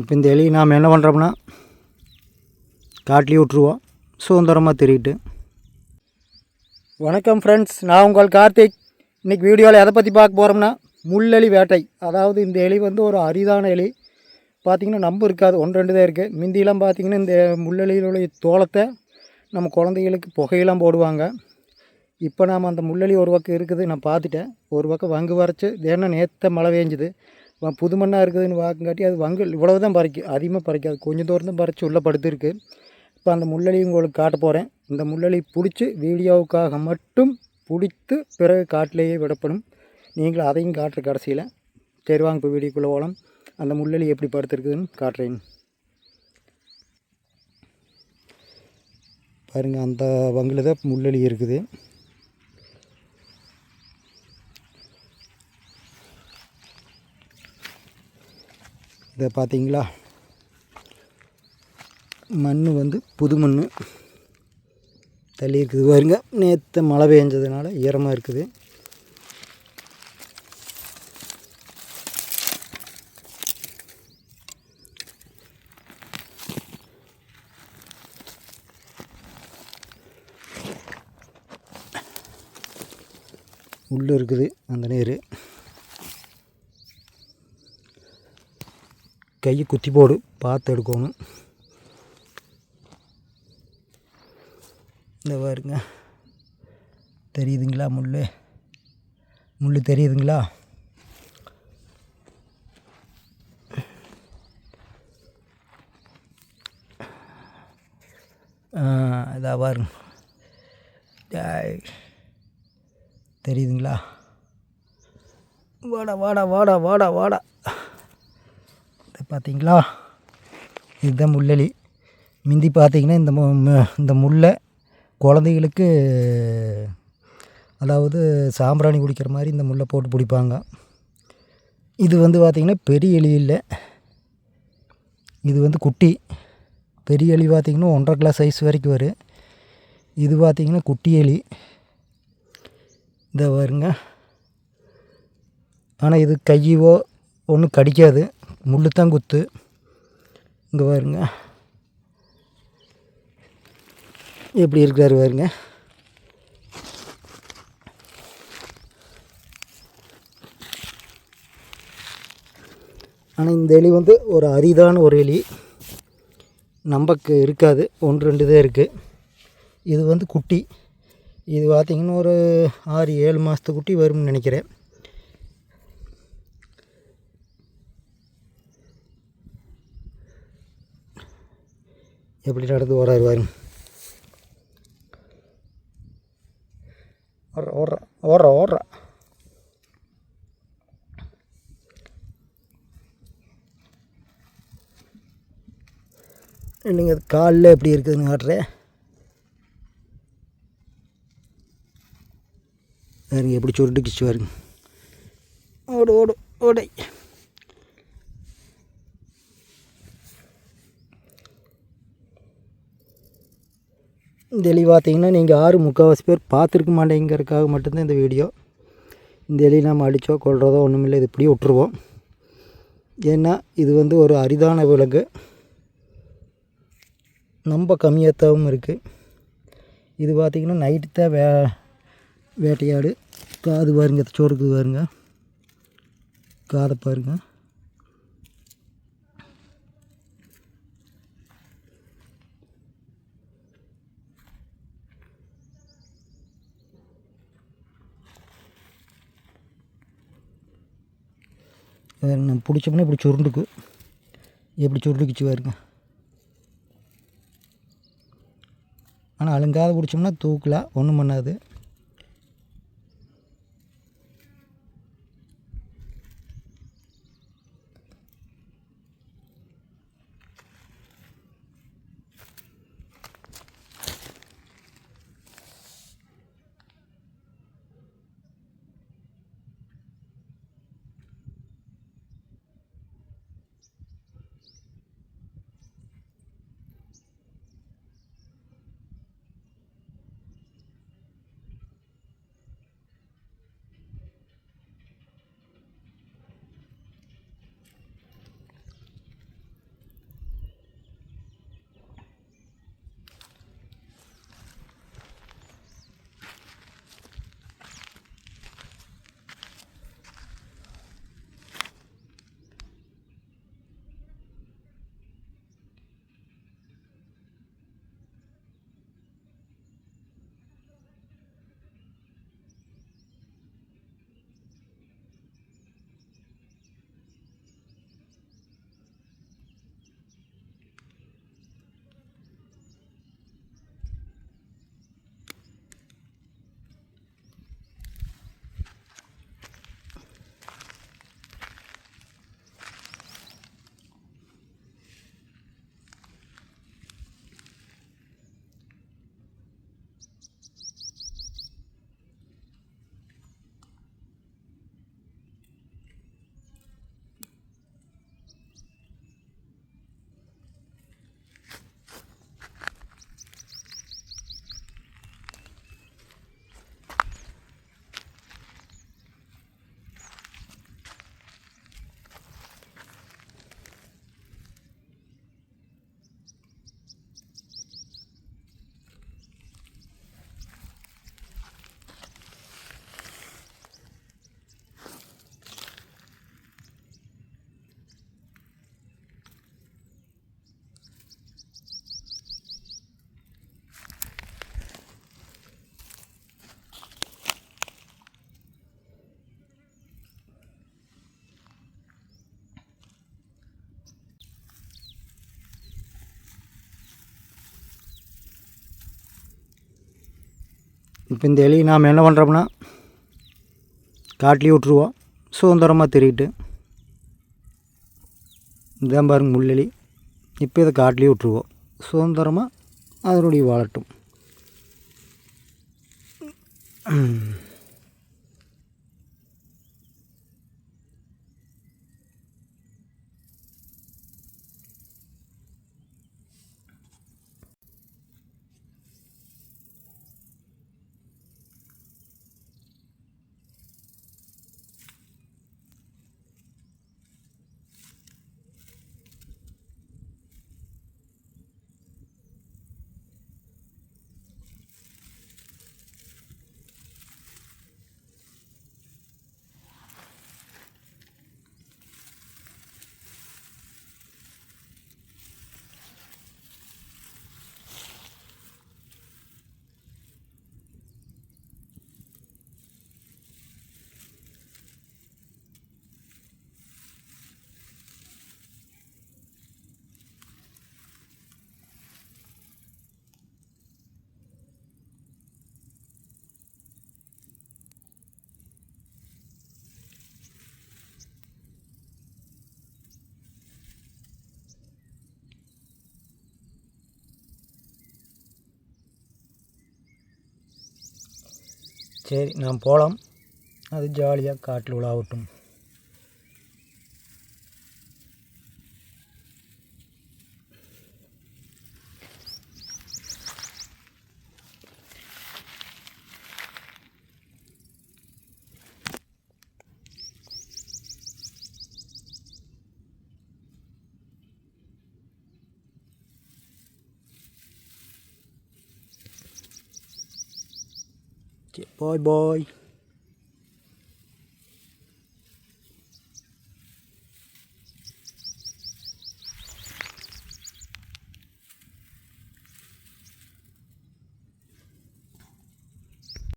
இப்போ இந்த எலி நாம் என்ன பண்ணுறோம்னா காட்டிலே விட்ருவோம் சுதந்திரமாக தெரியிட்டு வணக்கம் ஃப்ரெண்ட்ஸ் நான் உங்கள் கார்த்திக். இன்றைக்கி வீடியோவில் எதை பற்றி பார்க்க போகிறோம்னா முள்ளெலி வேட்டை. அதாவது இந்த எலி வந்து ஒரு அரிதான எலி. பார்த்திங்கன்னா நம்ப இருக்காது. ஒன்று ரெண்டு தான் இருக்குது முந்தியெல்லாம் பார்த்திங்கன்னா இந்த முள்ளெலியிலுடைய தோளத்தை நம்ம குழந்தைகளுக்கு புகையெல்லாம் போடுவாங்க. இப்போ நாம் அந்த முள்ளெலி ஒரு பக்கம் இருக்குது நான் பார்த்துட்டேன். ஒரு பக்கம் வங்கு வரைச்சி தினம் நேற்ற மழை பெஞ்சுது புது மண்ணாக இருக்குதுன்னு வாக்குங்காட்டி அது வங்கல் இவ்வளவு தான் பறிக்கும் அதிகமாக பறிக்காது. கொஞ்சம் தூரம் தான் பறித்து உள்ளே படுத்துருக்கு. இப்போ அந்த முள்ளலி உங்களுக்கு காட்ட போகிறேன் இந்த முள்ளலி பிடிச்சி வீடியோவுக்காக மட்டும் பிடித்து பிறகு காட்டிலேயே விடப்படும். நீங்களும் அதையும் காட்டுற கடைசியில். சரி வாங்க இப்போ வீடியோக்குள்ளே போகலாம் அந்த முள்ளலி எப்படி படுத்துருக்குதுன்னு காட்டுறேன். பாருங்கள் அந்த வங்கில் தான் முள்ளலி இருக்குது. இதை பார்த்தீங்களா? மண் வந்து புது மண் தள்ளி இருக்குது பாருங்க நேற்று மழை பெஞ்சதுனால ஈரமாக இருக்குது. உள்ளே இருக்குது அந்த நீர். கையை குத்தி போடு பார்த்து எடுக்கணும். இந்த பாருங்க. தெரியுதுங்களா முள் முள் தெரியுதுங்களா? இதாக பாருங்க. தெரியுதுங்களா? வாடா வாடா வாடா வாடா வாடா. பார்த்தீங்களா? இதுதான் முள்ளெலி. முந்தி பார்த்தீங்கன்னா இந்த மு- இந்த முல்லை குழந்தைகளுக்கு அதாவது சாம்பிராணி குடிக்கிற மாதிரி இந்த முல்லை போட்டு பிடிப்பாங்க. இது வந்து பார்த்திங்கன்னா பெரிய எலி இல்லை. இது வந்து குட்டி. பெரிய எலி பார்த்திங்கன்னா ஒன்றரை கிலோ சைஸ் வரைக்கும் வரும். இது பார்த்திங்கன்னா குட்டி எலி. இதை வருங்க ஆனால் இது கையவோ ஒன்றும் கடிக்காது. முள்ளு தான் குத்து இங்கே பாருங்க. எப்படி இருக்கிறாரு பாருங்க. ஆனால் இந்த எலி வந்து ஒரு அரிதான ஒரு எலி. நம்பக்கு இருக்காது. ஒன்று ரெண்டு தான் இருக்குது இது வந்து குட்டி. இது பார்த்திங்கன்னா ஒரு ஆறு ஏழு மாதத்து குட்டி வரும்னு நினைக்கிறேன். எப்படி நடந்து ஓடுறாரு வரும் ஓடுற ஓடுற ஓடுற ஓடுற இல்லைங்க அது காலில் எப்படி இருக்குதுன்னு காட்டுறேன் பாருங்க எப்படி சுருட்டுக்கிச்சு பாருங்க. ஓடு ஓடு ஓடை. இந்த எலி பார்த்தீங்கன்னா நீங்கள் ஆறு முக்கால்வாசி பேர் பார்த்துருக்க மாட்டேங்கிறதுக்காக மட்டும்தான் இந்த வீடியோ. இந்த எலி நம்ம அடித்தோ கொள்றதோ ஒன்றுமில்லை இது இப்படியே விட்டுருவோம். ஏன்னா இது வந்து ஒரு அரிதான விலங்கு. ரொம்ப கம்மியாகவும் இருக்குது இது பார்த்திங்கன்னா நைட்டு தான் வே வேட்டையாடு. காது பாருங்க சோறுக்கு பாருங்க. காதை பாருங்கள் அது நம்ம பிடிச்சோம்னா இப்படி சுருண்டுக்கு. எப்படி சுருண்டுக்குச்சு பாருங்க. ஆனால் அழுங்காத பிடிச்சோம்னா தூக்கலாம் ஒன்றும் பண்ணாது. இப்போ இந்த எலி நாம் என்ன பண்ணுறோம்னா காட்டிலே விட்ருவோம் சுதந்திரமாக திரிகிட்டு இதான் பாருங்கள் முள்ளெலி இப்போ இதை காட்டிலே விட்ருவோம் சுதந்திரமாக அதனுடைய வாழட்டும் சரி நாம் போகலாம் அது ஜாலியாக காட்டில் உலாவட்டும். Boy, boy.